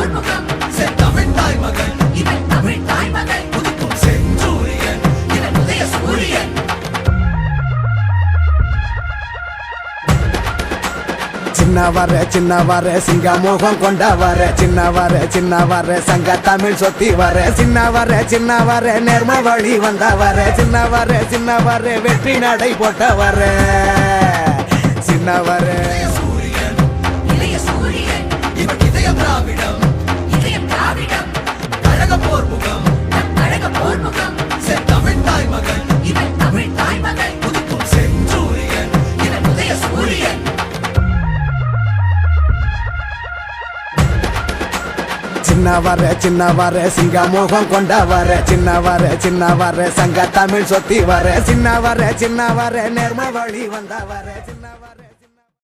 போர் மகன் தமிழ் தாய் மகன் இவன் தமிழ் தாய் மகன் புதுக்கும் செஞ்சூரியன் இவன் உதய சூரியன். சின்ன வர சின்ன வர சிங்க மோகம் கொண்ட வர சின்ன வர சின்ன வர சங்க தமிழ் சொத்தி வர சின்ன வர சின்ன வர நேர்ம வழி வந்த வர சின்ன வர சின்ன வர வெற்றி நடை போட்ட வர சின்ன வர சின்னவர சின்னவர சிங்க முகம் கொண்டவர சின்னவர சின்னவர சங்க தமிழ் சொத்தி வர சின்னவர சின்னவர நேர்ம வழி வந்தவர சின்னவர.